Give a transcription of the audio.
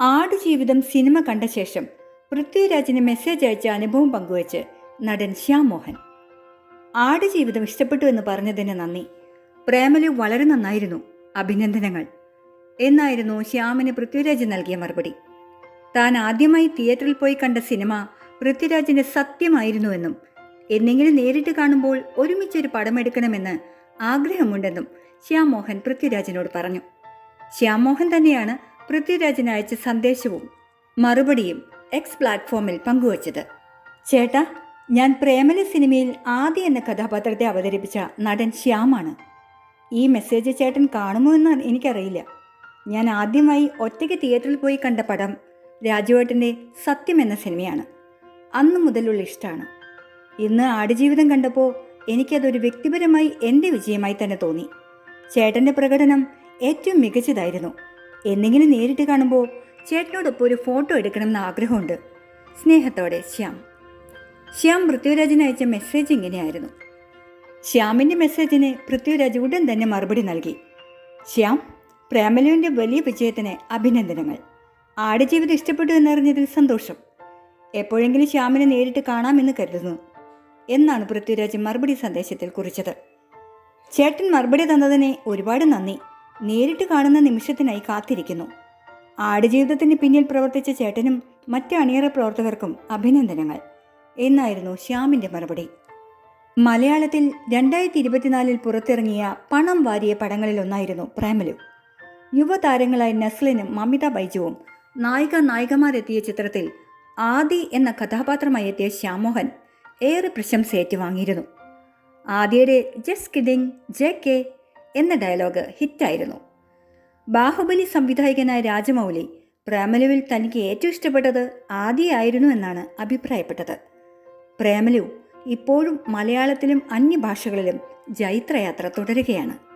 Aadujeevitham cinema കണ്ട ശേഷം പൃഥ്വിരാജിന് message അയച്ച അനുഭവം പങ്കുവച്ച് നടൻ ശ്യാം മോഹൻ ആടുജീവിതം ഇഷ്ടപ്പെട്ടു എന്ന് പറഞ്ഞതിന് നന്ദി. പ്രേമലു വളരെ നന്നായിരുന്നു. അഭിനന്ദനങ്ങൾ. എന്നായിരുന്നു ശ്യാമിന് പൃഥ്വിരാജ് നൽകിയ മറുപടി. താൻ ആദ്യമായി തിയേറ്ററിൽ പോയി കണ്ട സിനിമ പൃഥ്വിരാജിന്റെ സത്യമായിരുന്നുവെന്നും എന്നെങ്കിലും നേരിട്ട് കാണുമ്പോൾ ഒരുമിച്ചൊരു പടമെടുക്കണമെന്ന് ആഗ്രഹമുണ്ടെന്നും ശ്യാം മോഹൻ പൃഥ്വിരാജിനോട് പറഞ്ഞു. ശ്യാം മോഹൻ തന്നെയാണ് പൃഥ്വിരാജിന് അയച്ച സന്ദേശവും മറുപടിയും എക്സ് പ്ലാറ്റ്ഫോമിൽ പങ്കുവച്ചത്. ചേട്ടാ ഞാൻ പ്രേമല സിനിമയിൽ ആദി എന്ന കഥാപാത്രത്തെ അവതരിപ്പിച്ച നടൻ ശ്യാമാണ്. ഈ മെസ്സേജ് ചേട്ടൻ കാണുമോ എന്ന് എനിക്കറിയില്ല. ഞാൻ ആദ്യമായി ഒറ്റയ്ക്ക് തിയേറ്ററിൽ പോയി കണ്ട പടം രാജുവേട്ടന്റെ സത്യം എന്ന സിനിമയാണ്. അന്നു മുതലുള്ള ഇഷ്ടമാണ്. ഇന്ന് ആടുജീവിതം കണ്ടപ്പോൾ എനിക്കതൊരു വ്യക്തിപരമായി എന്റെ വിജയമായി തന്നെ തോന്നി. ചേട്ടന്റെ പ്രകടനം ഏറ്റവും മികച്ചതായിരുന്നു. എന്തെങ്കിലും നേരിട്ട് കാണുമ്പോൾ ചേട്ടനോടൊപ്പം ഒരു ഫോട്ടോ എടുക്കണമെന്ന് ആഗ്രഹമുണ്ട്. സ്നേഹത്തോടെ ശ്യാം. ശ്യാം പൃഥ്വിരാജിന് അയച്ച മെസ്സേജ് ഇങ്ങനെയായിരുന്നു. ശ്യാമിന്റെ മെസ്സേജിന് പൃഥ്വിരാജ് ഉടൻ തന്നെ മറുപടി നൽകി. ശ്യാം പ്രേമലുവിന്റെ വലിയ വിജയത്തിന് അഭിനന്ദനങ്ങൾ. ആടുജീവിതം ഇഷ്ടപ്പെട്ടു എന്നറിഞ്ഞതിൽ സന്തോഷം. എപ്പോഴെങ്കിലും ശ്യാമിനെ നേരിട്ട് കാണാമെന്ന് കരുതുന്നു എന്നാണ് പൃഥ്വിരാജ് മറുപടി സന്ദേശത്തിൽ കുറിച്ചത്. ചേട്ടൻ മറുപടി തന്നതിന് ഒരുപാട് നന്ദി. നേരിട്ട് കാണുന്ന നിമിഷത്തിനായി കാത്തിരിക്കുന്നു. ആടുജീവിതത്തിന് പിന്നിൽ പ്രവർത്തിച്ച ചേട്ടനും മറ്റ് അണിയറ പ്രവർത്തകർക്കും അഭിനന്ദനങ്ങൾ. എന്നായിരുന്നു ശ്യാമിന്റെ മറുപടി. മലയാളത്തിൽ രണ്ടായിരത്തി ഇരുപത്തിനാലിൽ പുറത്തിറങ്ങിയ പണം വാരിയ പടങ്ങളിലൊന്നായിരുന്നു പ്രേമലു. യുവതാരങ്ങളായ നസ്ലിനും മമിത ബൈജുവും നായിക നായികമാരെത്തിയ ചിത്രത്തിൽ ആദി എന്ന കഥാപാത്രമായി എത്തിയ ശ്യാമോഹൻ ഏറെ പ്രശംസ ഏറ്റുവാങ്ങിയിരുന്നു ആദ്യയുടെ ജസ്റ്റ് കിഡിങ് ജെ കെ എന്ന ഡയലോഗ് ഹിറ്റായിരുന്നു. ബാഹുബലി സംവിധായകനായ രാജമൗലി പ്രേമലുവിൽ തനിക്ക് ഏറ്റവും ഇഷ്ടപ്പെട്ടത് ആദിയായിരുന്നു എന്നാണ് അഭിപ്രായപ്പെട്ടത്. പ്രേമലു ഇപ്പോഴും മലയാളത്തിലും അന്യഭാഷകളിലും ജൈത്രയാത്ര തുടരുകയാണ്.